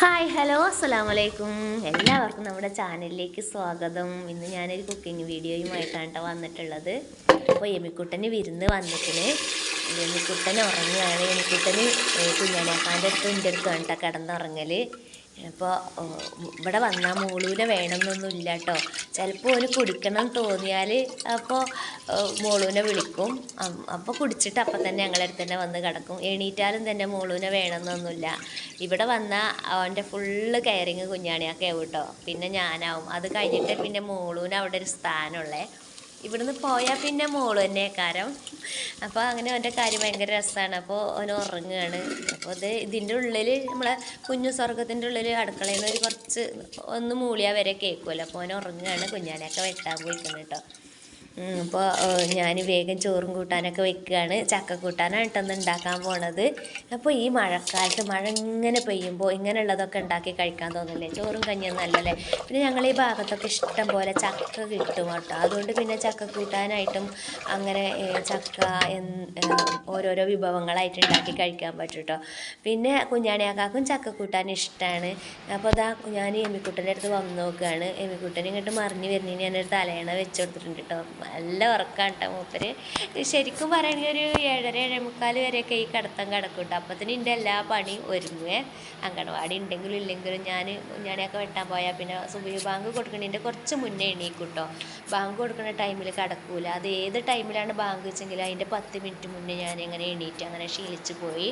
Hi hello അസ്സലാമലൈക്കും. എല്ലാവർക്കും നമ്മുടെ ചാനലിലേക്ക് സ്വാഗതം. ഇന്ന് ഞാനൊരു കുക്കിംഗ് വീഡിയോയുമായിട്ടാണ് കേട്ടോ വന്നിട്ടുള്ളത്. അപ്പോൾ എമിക്കുട്ടന് വിരുന്ന് വന്നിട്ടിന്. എമിക്കുട്ടൻ ഉറങ്ങുകയാണ്. എമിക്കുട്ടന് കുഞ്ഞാനാക്കാന്റെ അടുത്ത് എന്റെ അടുത്താണ് കേട്ടോ കിടന്നുറങ്ങൽ അപ്പോൾ ഇവിടെ വന്നാൽ മോളൂനെ വേണമെന്നൊന്നും ഇല്ല കേട്ടോ ചിലപ്പോൾ ഓന് കുടിക്കണം തോന്നിയാൽ അപ്പോൾ മോളൂനെ വിളിക്കും. അപ്പോൾ കുടിച്ചിട്ട് അപ്പം തന്നെ ഞങ്ങളുടെ അടുത്ത് തന്നെ വന്ന് കിടക്കും. എണീറ്റാലും തന്നെ മോളൂനെ വേണമെന്നൊന്നുമില്ല. ഇവിടെ വന്നാൽ അവന്റെ ഫുള്ള് കെയറിങ് കുഞ്ഞാണിയൊക്കെ ആവും കേട്ടോ പിന്നെ ഞാനാവും. അത് കഴിഞ്ഞിട്ട് പിന്നെ മോളൂന് അവിടെ ഒരു സ്ഥാനമുള്ളേ. ഇവിടുന്ന് പോയാൽ പിന്നെ മോൾ തന്നെ കാരം അപ്പോൾ അങ്ങനെ അവന്റെ കാര്യം ഭയങ്കര രസമാണ് അപ്പോൾ അവൻ ഉറങ്ങുകയാണ് അപ്പോൾ അത് ഇതിന്റെ ഉള്ളിൽ നമ്മളെ കുഞ്ഞു സ്വർഗത്തിന്റെ ഉള്ളിൽ അടുക്കളയിൽ നിന്ന് ഒരു കുറച്ച് ഒന്ന് മൂളിയാൽ വരെ കേൾക്കുമല്ലോ അപ്പോൾ അവൻ ഉറങ്ങുകയാണ് കുഞ്ഞാനെയൊക്കെ വെട്ടാൻ പോയിക്കണം കേട്ടോ. അപ്പോൾ ഞാൻ വേഗം ചോറും കൂട്ടാനൊക്കെ വെക്കുകയാണ് ചക്ക കൂട്ടാനാണ് കേട്ടോ ഉണ്ടാക്കാൻ പോണത്. അപ്പോൾ ഈ മഴക്കാലത്ത് മഴ ഇങ്ങനെ പെയ്യുമ്പോൾ ഇങ്ങനെയുള്ളതൊക്കെ ഉണ്ടാക്കി കഴിക്കാൻ തോന്നില്ലേ? ചോറും കഞ്ഞിയും നല്ലല്ലേ? പിന്നെ ഞങ്ങൾ ഈ ഭാഗത്തൊക്കെ ഇഷ്ടം പോലെ ചക്ക കിട്ടും കേട്ടോ. അതുകൊണ്ട് പിന്നെ ചക്ക കൂട്ടാനായിട്ടും അങ്ങനെ ചക്ക ഓരോരോ വിഭവങ്ങളായിട്ട് ഉണ്ടാക്കി കഴിക്കാൻ പറ്റും കേട്ടോ പിന്നെ കുഞ്ഞാണിയാക്കാക്കും ചക്ക കൂട്ടാൻ ഇഷ്ടമാണ് അപ്പോൾ അതാ ഞാൻ എമ്മിക്കുട്ടന്റെ അടുത്ത് വന്ന് നോക്കുകയാണ് എമ്മിക്കുട്ടൻ ഇങ്ങോട്ട് മറിഞ്ഞ് വരുന്നതിന് ഞാനൊരു തലയണ വെച്ച് കൊടുത്തിട്ടുണ്ട് കേട്ടോ നല്ല ഉറക്കാണ് കേട്ടോ മൂപ്പര്. ശരിക്കും പറയുകയാണെങ്കിൽ ഒരു ഏഴര ഏഴേമുക്കാൽ വരെയൊക്കെ ഈ കടത്തം കിടക്കുന്നുണ്ട് അപ്പത്തിന് എന്റെ എല്ലാ പണിയും ഒരുങ്ങുവേ. അങ്കണവാടി ഉണ്ടെങ്കിലും ഇല്ലെങ്കിലും ഞാൻ ഞാനൊക്കെ വെട്ടാൻ പോയാൽ പിന്നെ സുബി ബാങ്ക് കൊടുക്കണതിന്റെ കുറച്ച് മുന്നേ എണീക്കും കേട്ടോ ബാങ്ക് കൊടുക്കുന്ന ടൈമിൽ കിടക്കൂല. അത് ഏത് ടൈമിലാണ് ബാങ്ക് വെച്ചെങ്കിലും അതിന്റെ പത്ത് മിനിറ്റ് മുന്നേ ഞാൻ ഇങ്ങനെ എണീറ്റ് അങ്ങനെ ശീലിച്ച് പോയി.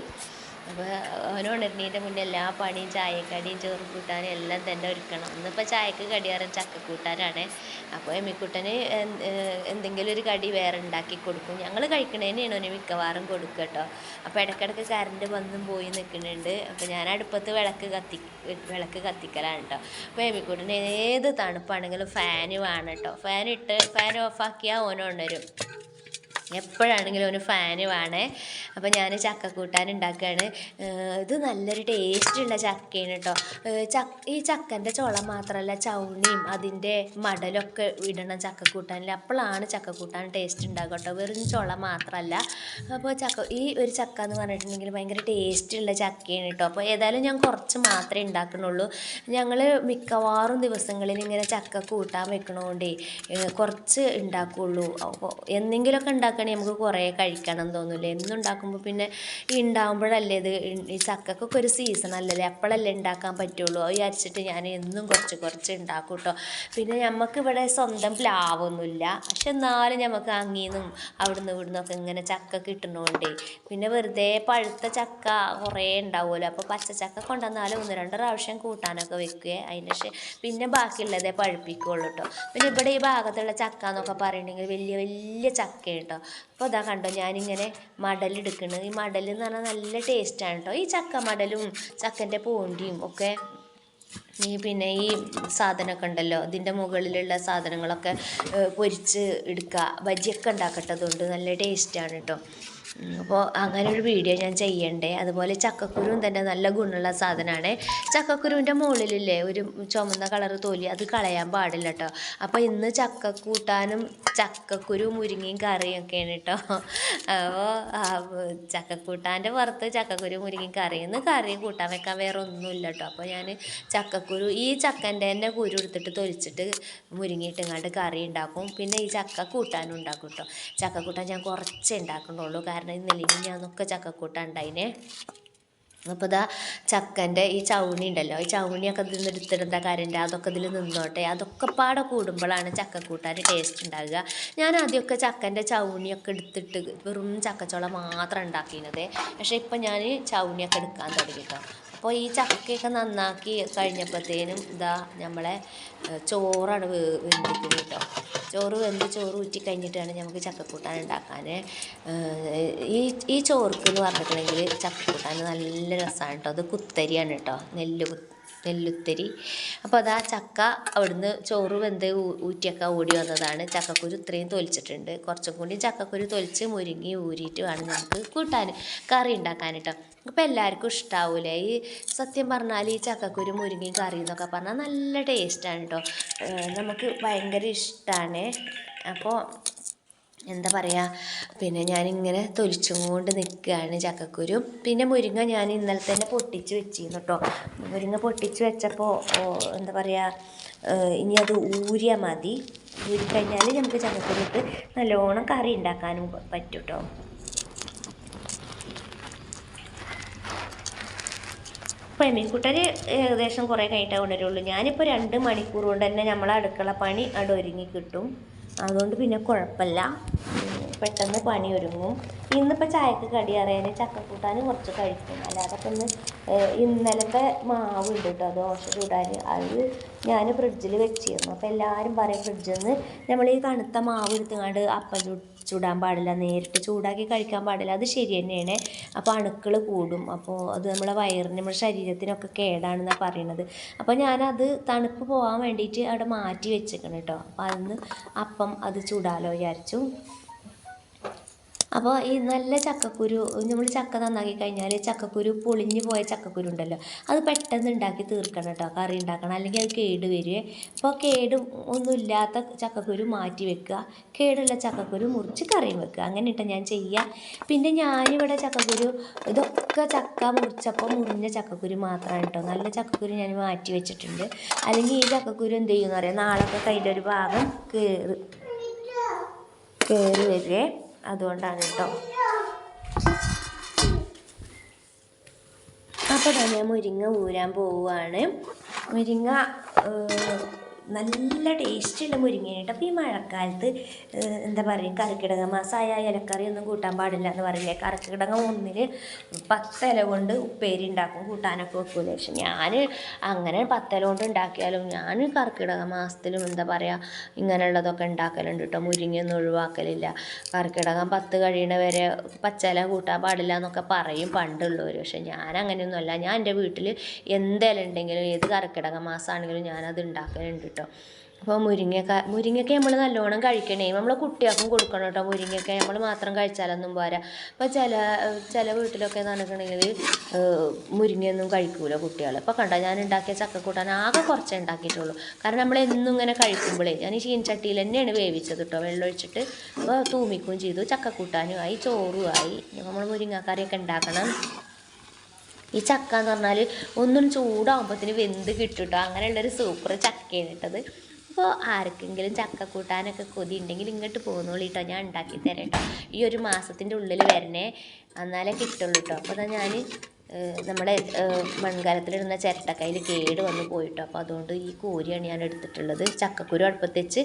അപ്പോൾ അവൻ ഉണരുന്നതിന്റെ മുന്നേ എല്ലാ പണിയും ചായക്കടിയും ചോറ് കൂട്ടാനും എല്ലാം തന്നെ ഒരുക്കണം. ഇന്നിപ്പോൾ ചായക്ക് കടിയാറും ചക്കക്കൂട്ടാനാണ്. അപ്പോൾ എമ്മിക്കുട്ടന് എന്തെങ്കിലും ഒരു കടി വേറെ ഉണ്ടാക്കി കൊടുക്കും. ഞങ്ങൾ കഴിക്കണേനെയാണ് അവന് മിക്കവാറും കൊടുക്കുക കേട്ടോ. അപ്പോൾ ഇടയ്ക്കിടയ്ക്ക് കറണ്ട് വന്നും പോയി നിൽക്കുന്നുണ്ട്. അപ്പോൾ ഞാൻ അടുപ്പത്ത് വിളക്ക് കത്തി വിളക്ക് കത്തിക്കലാണ് കേട്ടോ. അപ്പോൾ എമ്മിക്കുട്ടന് ഏത് തണുപ്പാണെങ്കിലും ഫാന് വേണം കേട്ടോ. ഫാൻ ഇട്ട് ഫാൻ ഓഫാക്കിയാൽ ഓനുണരും എപ്പോഴാണെങ്കിലും ഒരു ഫാന് വേണേ. അപ്പോൾ ഞാൻ ചക്ക കൂട്ടാൻ ഉണ്ടാക്കുകയാണ് ഇത് നല്ലൊരു ടേസ്റ്റുള്ള ചക്കയാണ് കേട്ടോ ചക്ക ഈ ചക്കന്റെ ചുള മാത്രമല്ല ചൗണിയും അതിന്റെ മടലൊക്കെ ഇടണം ചക്ക കൂട്ടാനിൽ അപ്പോഴാണ് ചക്ക കൂട്ടാൻ ടേസ്റ്റ് ഉണ്ടാകുക കേട്ടോ വെറും ചുള മാത്രമല്ല അപ്പോൾ ചക്ക ഈ ഒരു ചക്ക എന്ന് പറഞ്ഞിട്ടുണ്ടെങ്കിൽ ഭയങ്കര ടേസ്റ്റുള്ള ചക്കയാണ് കേട്ടോ അപ്പോൾ ഏതായാലും ഞാൻ കുറച്ച് മാത്രമേ ഉണ്ടാക്കണുള്ളൂ ഞങ്ങൾ മിക്കവാറും ദിവസങ്ങളിൽ ഇങ്ങനെ ചക്ക കൂട്ടാൻ വെക്കണോണ്ടേ കുറച്ച് ഉണ്ടാക്കുള്ളൂ. അപ്പോൾ എന്തെങ്കിലുമൊക്കെ ഉണ്ടാക്കണമെങ്കിൽ നമുക്ക് കുറേ കഴിക്കണം തോന്നില്ലേ? എന്നുണ്ടാക്കുമ്പോൾ പിന്നെ ഈ ഉണ്ടാകുമ്പോഴല്ലേ ഇത് ഈ ചക്കക്കൊക്കെ ഒരു സീസൺ അല്ലല്ലേ? അപ്പോഴല്ലേ ഉണ്ടാക്കാൻ പറ്റുള്ളൂ. വിചാരിച്ചിട്ട് ഞാൻ എന്നും കുറച്ച് കുറച്ച് ഉണ്ടാക്കും കേട്ടോ പിന്നെ നമുക്ക് ഇവിടെ സ്വന്തം പ്ലാവൊന്നുമില്ല. പക്ഷെ എന്നാലും നമുക്ക് അങ്ങീന്നും അവിടുന്ന് ഇവിടുന്ന് ഒക്കെ ഇങ്ങനെ ചക്ക കിട്ടണോണ്ടേ. പിന്നെ വെറുതെ പഴുത്ത ചക്ക കുറേ ഉണ്ടാവുമല്ലോ. അപ്പോൾ പച്ച ചക്ക കൊണ്ടുവന്നാലും ഒന്ന് രണ്ട് പ്രാവശ്യം കൂട്ടാനൊക്കെ വെക്കുക അതിന് പിന്നെ ബാക്കിയുള്ളതേ പഴുപ്പിക്കുള്ളൂ കേട്ടോ പിന്നെ ഇവിടെ ഈ ഭാഗത്തുള്ള ചക്ക എന്നൊക്കെ പറയുന്നുണ്ടെങ്കിൽ വലിയ വലിയ ചക്ക കേട്ടോ അപ്പോൾ അതാ കണ്ടോ ഞാനിങ്ങനെ മടലെടുക്കുന്നത് ഈ മടൽ എന്ന് പറഞ്ഞാൽ നല്ല ടേസ്റ്റാണ് കേട്ടോ ഈ ചക്ക മടലും ചക്കന്റെ പൂണ്ടിയും ഒക്കെ ഈ പിന്നെ ഈ സാധനമൊക്കെ ഉണ്ടല്ലോ ഇതിന്റെ മുകളിലുള്ള സാധനങ്ങളൊക്കെ പൊരിച്ച് എടുക്കുക ബജിയൊക്കെ ഉണ്ടാക്കട്ടതുകൊണ്ട് നല്ല ടേസ്റ്റാണ് കേട്ടോ അപ്പോൾ അങ്ങനെ ഒരു വീഡിയോ ഞാൻ ചെയ്യണ്ടേ. അതുപോലെ ചക്കക്കുരുവും തന്നെ നല്ല ഗുണമുള്ള സാധനമാണ്. ചക്കക്കുരുവിന്റെ മുകളിലില്ലേ ഒരു ചുമന്ന കളർ തോലി അത് കളയാൻ പാടില്ല കേട്ടോ അപ്പോൾ ഇന്ന് ചക്ക കൂട്ടാനും ചക്കക്കുരു മുരിങ്ങയും കറിയും ഒക്കെയാണ് കേട്ടോ അപ്പോൾ ചക്കക്കൂട്ടാന്റെ പുറത്ത് ചക്കക്കുരു മുരിങ്ങയും കറിയും. ഇന്ന് കറിയും കൂട്ടാൻ വെക്കാൻ വേറെ ഒന്നുമില്ല കേട്ടോ അപ്പോൾ ഞാൻ ചക്കക്കുരു ഈ ചക്കന്റെ തന്നെ കുരു എടുത്തിട്ട് തൊലിച്ചിട്ട് മുരിങ്ങിയിട്ടിങ്ങാണ്ട് കറി ഉണ്ടാക്കും. പിന്നെ ഈ ചക്ക കൂട്ടാനും ഉണ്ടാക്കും കേട്ടോ ചക്ക കൂട്ടാൻ ഞാൻ കുറച്ചേ ഉണ്ടാക്കണുള്ളൂ കാരണം ഇന്നലെ ഞാനൊക്കെ ചക്കക്കൂട്ടാൻ ഉണ്ടായിനെ. അപ്പോൾ ഇതാ ചക്കന്റെ ഈ ചൗണി ഉണ്ടല്ലോ ഈ ചൗണിയൊക്കെ ഇതിൽ നിന്ന് എടുത്തിടുന്ന കരന്റെ അതൊക്കെ ഇതിൽ നിന്നോട്ടെ. അതൊക്കെ പാടെ കൂടുമ്പോഴാണ് ചക്കക്കൂട്ടാൻ ടേസ്റ്റ് ഉണ്ടാകുക ഞാൻ ആദ്യമൊക്കെ ചക്കന്റെ ചൗണിയൊക്കെ എടുത്തിട്ട് വെറും ചക്കച്ചോള മാത്രം ഉണ്ടാക്കിയിരുന്നത് പക്ഷേ ഇപ്പം ഞാൻ ചൗണിയൊക്കെ എടുക്കാൻ തുടങ്ങി കേട്ടോ അപ്പോൾ ഈ ചക്കയൊക്കെ നന്നാക്കി കഴിഞ്ഞപ്പോഴത്തേനും ഇതാ നമ്മളെ ചോറാണ് വെന്തിക്കുന്നത് കേട്ടോ ചോറ് വെന്ത് ചോറ് ഊറ്റി കഴിഞ്ഞിട്ടാണ് നമുക്ക് ചക്കക്കൂട്ടാൻ ഉണ്ടാക്കാൻ ഈ ഈ ചോർക്ക് എന്ന് പറഞ്ഞിട്ടുണ്ടെങ്കിൽ ചക്കക്കൂട്ടാൻ നല്ല രസമാണ് കേട്ടോ അത് കുത്തരിയാണ് കേട്ടോ നെല്ല് നെല്ലുത്തരി. അപ്പോൾ അതാ ചക്ക അവിടുന്ന് ചോറ് വെന്ത് ഊറ്റിയൊക്കെ ഓടി വന്നതാണ്. ചക്കക്കുരു ഇത്രയും തൊലിച്ചിട്ടുണ്ട്. കുറച്ചും കൂടി ചക്കക്കുരു തൊലിച്ച് മുരുങ്ങി ഊരിയിട്ട് വേണം നമുക്ക് കൂട്ടാൻ കറി ഉണ്ടാക്കാൻ കേട്ടോ അപ്പോൾ എല്ലാവർക്കും ഇഷ്ടാവൂലേ? ഈ സത്യം പറഞ്ഞാൽ ഈ ചക്കക്കുരു മുരിങ്ങയും കറി എന്നൊക്കെ പറഞ്ഞാൽ നല്ല ടേസ്റ്റാണ് കേട്ടോ നമുക്ക് ഭയങ്കര ഇഷ്ടമാണ് അപ്പോൾ എന്താ പറയുക പിന്നെ ഞാനിങ്ങനെ തൊലിച്ചും കൊണ്ട് നിൽക്കുകയാണ് ചക്കക്കുരു. പിന്നെ മുരിങ്ങ ഞാൻ ഇന്നലെ തന്നെ പൊട്ടിച്ച് വെച്ചിരുന്നു കേട്ടോ മുരിങ്ങ പൊട്ടിച്ച് വെച്ചപ്പോൾ എന്താ പറയുക ഇനി അത് ഊരിയാൽ മതി. ഊരിക്കഴിഞ്ഞാൽ നമുക്ക് ചക്കക്കുരു ഇട്ട് നല്ലോണം കറി ഉണ്ടാക്കാനും പറ്റും കേട്ടോ അപ്പോൾ മീൻകുട്ടർ ഏകദേശം കുറേ കഴിഞ്ഞിട്ടേ കൊണ്ടുവരുള്ളൂ. ഞാനിപ്പോൾ രണ്ട് മണിക്കൂർ കൊണ്ട് തന്നെ നമ്മളെ അടുക്കള പണി അവിടെ ഒരുങ്ങി കിട്ടും. അതുകൊണ്ട് പിന്നെ കുഴപ്പമില്ല. പെട്ടെന്ന് പണി ഒരുങ്ങും. ഇന്നിപ്പോൾ ചായക്ക് കടി അറിയാൻ ചക്കക്കൂട്ടാനും കുറച്ച് കഴിക്കും. അല്ലാതെ ഇപ്പം ഇന്ന് ഇന്നലത്തെ മാവ് ഉണ്ട് കേട്ടോ ദോശ ചൂടാൻ അത് ഞാൻ ഫ്രിഡ്ജിൽ വെച്ചിരുന്നു. അപ്പോൾ എല്ലാവരും പറയും ഫ്രിഡ്ജിൽ നിന്ന് നമ്മൾ ഈ തണുത്ത മാവ് എടുത്തുകൊണ്ട് അപ്പം ചു ചൂടാൻ പാടില്ല നേരിട്ട് ചൂടാക്കി കഴിക്കാൻ പാടില്ല അത് ശരി തന്നെയാണ്. അപ്പോൾ അണുക്കൾ കൂടും. അപ്പോൾ അത് നമ്മളെ വയറിന് നമ്മുടെ ശരീരത്തിനൊക്കെ കേടാണെന്നാണ് പറയണത്. അപ്പോൾ ഞാനത് തണുപ്പ് പോകാൻ വേണ്ടിയിട്ട് അവിടെ മാറ്റി വെച്ചേക്കണം കേട്ടോ. അപ്പോൾ അതിന് അപ്പം അത് ചൂടാലോ വിചാരിച്ചു. അപ്പോൾ ഈ നല്ല ചക്കക്കുരു നമ്മൾ ചക്ക നന്നാക്കി കഴിഞ്ഞാൽ ചക്കക്കുരു പൊളിഞ്ഞു പോയ ചക്കക്കുരു ഉണ്ടല്ലോ അത് പെട്ടെന്ന് ഉണ്ടാക്കി തീർക്കണം കേട്ടോ കറി ഉണ്ടാക്കണം അല്ലെങ്കിൽ അത് കേട് വരുവേ അപ്പോൾ കേട് ഒന്നുമില്ലാത്ത ചക്കക്കുരു മാറ്റി വെക്കുക കേടുള്ള ചക്കക്കുരു മുറിച്ച് കറിയും വെക്കുക അങ്ങനെ ഇട്ടാൽ ഞാൻ ചെയ്യുക പിന്നെ ഞാനിവിടെ ചക്കക്കുരു ഇതൊക്കെ ചക്ക മുറിച്ചപ്പോൾ മുറിഞ്ഞ ചക്കക്കുരു മാത്രമാണ് കേട്ടോ നല്ല ചക്കക്കുരു ഞാൻ മാറ്റി വെച്ചിട്ടുണ്ട്. അല്ലെങ്കിൽ ഈ ചക്കക്കുരു എന്ത് ചെയ്യുമെന്ന് പറയാം നാളൊക്കെ കയ്യിന്റെ ഒരു ഭാഗം കയറി കയറി വരികയെ അതുകൊണ്ടാണ് കേട്ടോ. അപ്പോൾ ഞാൻ മുരിങ്ങ ഊരാൻ പോവുകയാണ് മുരിങ്ങ നല്ല ടേസ്റ്റുള്ള മുരിങ്ങയാണ് അപ്പോൾ ഈ മഴക്കാലത്ത് എന്താ പറയുക കറിക്കിടങ്ങ മാസമായ ഇലക്കറി ഒന്നും കൂട്ടാൻ പാടില്ല എന്ന് പറയില്ലേ കറിക്കിടങ്ങ ഒന്നിൽ പത്തില കൊണ്ട് ഉപ്പേരി ഉണ്ടാക്കും കൂട്ടാനൊക്കെ വെക്കൂല. പക്ഷെ ഞാൻ അങ്ങനെ പത്തില കൊണ്ട് ഉണ്ടാക്കിയാലും ഞാൻ കർക്കിടക മാസത്തിലും എന്താ പറയുക ഇങ്ങനെയുള്ളതൊക്കെ ഉണ്ടാക്കലുണ്ട് കേട്ടോ മുരിങ്ങയൊന്നും ഒഴിവാക്കലില്ല. കർക്കിടകം പത്ത് കഴിയണ വരെ പച്ചില കൂട്ടാൻ പാടില്ല എന്നൊക്കെ പറയും പണ്ടുള്ളവർ പക്ഷെ ഞാൻ അങ്ങനെയൊന്നുമല്ല ഞാൻ എന്റെ വീട്ടിൽ എന്തെല്ലാം ഉണ്ടെങ്കിലും ഏത് കർക്കിടക മാസമാണെങ്കിലും ഞാനത് ഉണ്ടാക്കലുണ്ട് കേട്ടോ. അപ്പോൾ മുരിങ്ങക്ക മുരിങ്ങക്ക നമ്മൾ നല്ലോണം കഴിക്കണേ. നമ്മൾ കുട്ടികൾക്കും കൊടുക്കണം കേട്ടോ മുരിങ്ങക്ക. നമ്മൾ മാത്രം കഴിച്ചാലൊന്നും പോരാ. അപ്പോൾ ചില ചില വീട്ടിലൊക്കെ നടക്കണമെങ്കിൽ മുരിങ്ങയൊന്നും കഴിക്കൂല കുട്ടികൾ ഇപ്പോൾ കണ്ടോ ഞാൻ ഉണ്ടാക്കിയ ചക്കക്കൂട്ടാൻ ആകെ കുറച്ചേ ഉണ്ടാക്കിയിട്ടുള്ളൂ. കാരണം നമ്മൾ എന്നും ഇങ്ങനെ കഴിക്കുമ്പോഴേ ഞാൻ ഈ ചീൻചട്ടിയിൽ തന്നെയാണ് വേവിച്ചത് കേട്ടോ. വെള്ളമൊഴിച്ചിട്ട് അപ്പോൾ തൂമിക്കുകയും ചെയ്തു. ചക്കക്കൂട്ടാനും ആയി ചോറും ആയി. നമ്മൾ മുരിങ്ങക്കറിയൊക്കെ ഉണ്ടാക്കണം. ഈ ചക്ക എന്ന് പറഞ്ഞാൽ ഒന്നും ചൂടാകുമ്പോഴത്തേന് വെന്ത് കിട്ടും കേട്ടോ അങ്ങനെയുള്ളൊരു സൂപ്പർ ചക്കയാണ് ഇട്ടത് അപ്പോൾ ആർക്കെങ്കിലും ചക്ക കൂട്ടാനൊക്കെ കൊതി ഉണ്ടെങ്കിൽ ഇങ്ങോട്ട് പോകുന്നോളൂ കേട്ടോ ഞാൻ ഉണ്ടാക്കി തരാം കേട്ടോ ഈ ഒരു മാസത്തിന്റെ ഉള്ളിൽ വരണേ എന്നാലേ കിട്ടുള്ളൂ കേട്ടോ അപ്പോൾ ഞാൻ നമ്മുടെ മൺകാലത്തിലിടുന്ന ചിരട്ടക്കയിൽ കേട് വന്ന് പോയിട്ടോ അപ്പോൾ അതുകൊണ്ട് ഈ കോരിയാണ് ഞാൻ എടുത്തിട്ടുള്ളത്. ചക്കക്കുരു അടുപ്പത്തേച്ച്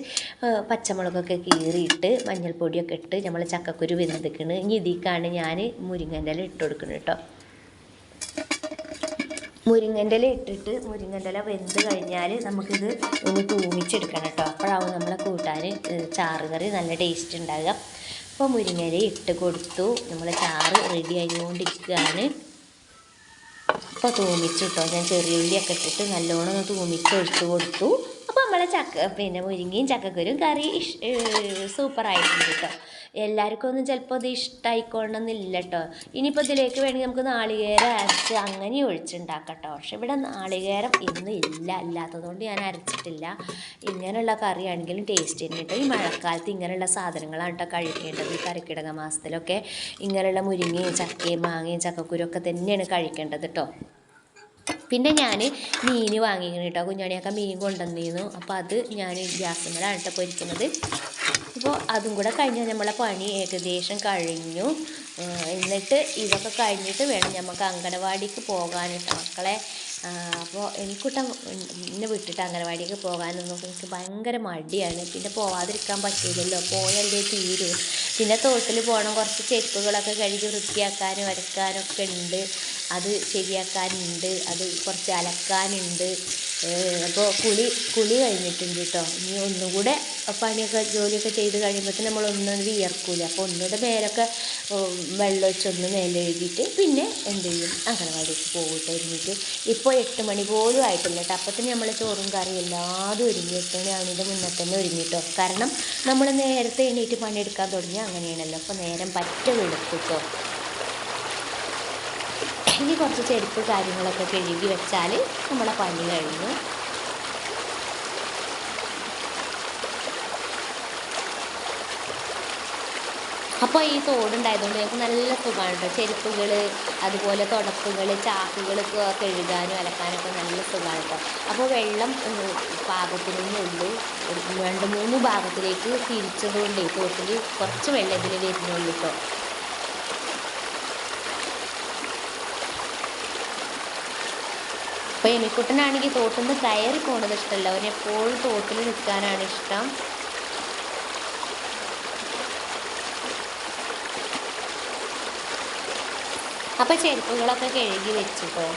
പച്ചമുളകൊക്കെ കീറിയിട്ട് മഞ്ഞൾപ്പൊടിയൊക്കെ ഇട്ട് നമ്മൾ ചക്കക്കുരു വെന്തിക്കണ്. ഇനി ഇതിക്കാണ് ഞാൻ മുരിങ്ങന്റെ ഇട്ട് കൊടുക്കുന്നത് കേട്ടോ മുരിങ്ങന്റെ ഇല ഇട്ടിട്ട് മുരിങ്ങന്റെ ഇല വെന്ത് കഴിഞ്ഞാൽ നമുക്കിത് ഒന്ന് തൂമിച്ചെടുക്കണം കേട്ടോ. അപ്പോഴാവും നമ്മളെ കൂട്ടാൻ ചാറ് കറി നല്ല ടേസ്റ്റ് ഉണ്ടാകുക അപ്പോൾ മുരിങ്ങയില ഇട്ട് കൊടുത്തു. നമ്മൾ ചാറ് റെഡി ആയിക്കൊണ്ടിരിക്കുകയാണ്. അപ്പോൾ തൂമിച്ചു കേട്ടോ. ഞാൻ ചെറിയ ഉള്ളിയൊക്കെ ഇട്ടിട്ട് നല്ലോണം ഒന്ന് തൂമിച്ച് ഒഴിച്ച് കൊടുത്തു. അപ്പോൾ നമ്മളെ ചക്ക പിന്നെ മുരിങ്ങയും ചക്കക്കുരും കറി ഇഷ് സൂപ്പറായിട്ടുണ്ട് കേട്ടോ എല്ലാവർക്കും ഒന്നും ചിലപ്പോൾ ഇത് ഇഷ്ടമായിക്കൊള്ളണമെന്നില്ല കേട്ടോ ഇനിയിപ്പോൾ ഇതിലേക്ക് വേണമെങ്കിൽ നമുക്ക് നാളികേരം അരച്ച് അങ്ങനെ ഒഴിച്ചുണ്ടാക്കാം കേട്ടോ പക്ഷെ ഇവിടെ നാളികേരം ഇന്ന് ഇല്ല. അല്ലാത്തതുകൊണ്ട് ഞാൻ അരച്ചിട്ടില്ല. ഇങ്ങനെയുള്ള കറിയാണെങ്കിലും ടേസ്റ്റ് തന്നെ കേട്ടോ ഈ മഴക്കാലത്ത് ഇങ്ങനെയുള്ള സാധനങ്ങളാണ് കേട്ടോ കഴിക്കേണ്ടത്. ഈ കറിക്കിടക മാസത്തിലൊക്കെ ഇങ്ങനെയുള്ള മുരിങ്ങയും ചക്കയും മാങ്ങയും ചക്കക്കുരും ഒക്കെ തന്നെയാണ് കഴിക്കേണ്ടത് കേട്ടോ പിന്നെ ഞാൻ മീൻ വാങ്ങിക്കണം കേട്ടോ കുഞ്ഞാണിയൊക്കെ മീൻ കൊണ്ടുവന്നിരുന്നു. അപ്പോൾ അത് ഞാൻ ഗ്യാസിന്മേലാണ് കേട്ടോ പൊരിക്കുന്നത്. അപ്പോൾ അതും കൂടെ കഴിഞ്ഞാൽ നമ്മളെ പണി ഏകദേശം കഴിഞ്ഞു. എന്നിട്ട് ഇതൊക്കെ കഴിഞ്ഞിട്ട് വേണം നമുക്ക് അങ്കണവാടിക്ക് പോകാനിട്ട് മക്കളെ. അപ്പോൾ എനിക്കിട്ട എന്നെ വിട്ടിട്ട് അംഗനവാടിക്ക് പോകാനൊന്നും എനിക്ക് ഭയങ്കര മടിയാണ്. പിന്നെ പോവാതിരിക്കാൻ പറ്റില്ലല്ലോ പോയല്ലേ തീരൂ. പിന്നെ തോട്ടിൽ പോകണം കുറച്ച് ചെരുപ്പുകളൊക്കെ കഴുകി വൃത്തിയാക്കാനും വരയ്ക്കാനൊക്കെ ഉണ്ട്. അത് ശരിയാക്കാനുണ്ട് അത് കുറച്ച് അലക്കാനുണ്ട്. അപ്പോൾ കുളി കുളി കഴിഞ്ഞിട്ടുണ്ട് കേട്ടോ ഇനി ഒന്നുകൂടെ പണിയൊക്കെ ജോലിയൊക്കെ ചെയ്ത് കഴിയുമ്പോഴത്തേന് നമ്മൾ ഒന്നും വിയർക്കൂല. അപ്പോൾ ഒന്നുകൂടെ ഉം, വെള്ളം ഒഴിച്ചൊന്ന് മേലെ എഴുതിയിട്ട് പിന്നെ എന്ത് ചെയ്യും? അംഗനവാടിക്ക് പോയിട്ട് ഒരുമിച്ച് ഇപ്പോൾ എട്ട് മണി പോലും ആയിട്ടില്ല കേട്ടോ അപ്പത്തിന് നമ്മൾ ചോറും കറിയും എല്ലാതും ഒരുങ്ങി എട്ട് മണി ആവുന്നതിന്റെ മുന്നേ തന്നെ ഒരുങ്ങിട്ടോ കാരണം നമ്മൾ നേരത്തെ എണീറ്റ് പണിയെടുക്കാൻ തുടങ്ങി അങ്ങനെയാണല്ലോ. അപ്പോൾ നേരം പറ്റ വെളുത്തിട്ടോ ഇനി കുറച്ച് ചെരുപ്പ് കാര്യങ്ങളൊക്കെ കഴുകി വെച്ചാൽ നമ്മളെ പനി കഴിഞ്ഞു. അപ്പോൾ ഈ തോടുണ്ടായതുകൊണ്ട് ഞങ്ങൾക്ക് നല്ല സുഖമാണ് കേട്ടോ ചെരുപ്പുകൾ അതുപോലെ തുടപ്പുകൾ ചാക്കുകൾ കഴുകാനും അലക്കാനൊക്കെ നല്ല സുഖമാണ് കേട്ടോ അപ്പോൾ വെള്ളം പാകത്തിൽ പാകത്തിനേ ഉള്ളൂ ഒരു രണ്ട് മൂന്ന് ഭാഗത്തിലേക്ക് തിരിച്ചതുകൊണ്ട് തോട്ടിൽ കുറച്ച് വെള്ളം ഇതിൽ വരുന്നുള്ളൂ കേട്ടോ അപ്പോൾ എലിക്കുട്ടനാണെങ്കിൽ തോട്ടിൽ നിന്ന് കയറി പോണത് ഇഷ്ടമല്ല അവന് എപ്പോഴും തോട്ടിൽ നിൽക്കാനാണ് ഇഷ്ടം. അപ്പോൾ ചെരുപ്പുകളൊക്കെ കഴുകി വെച്ചിട്ടോ?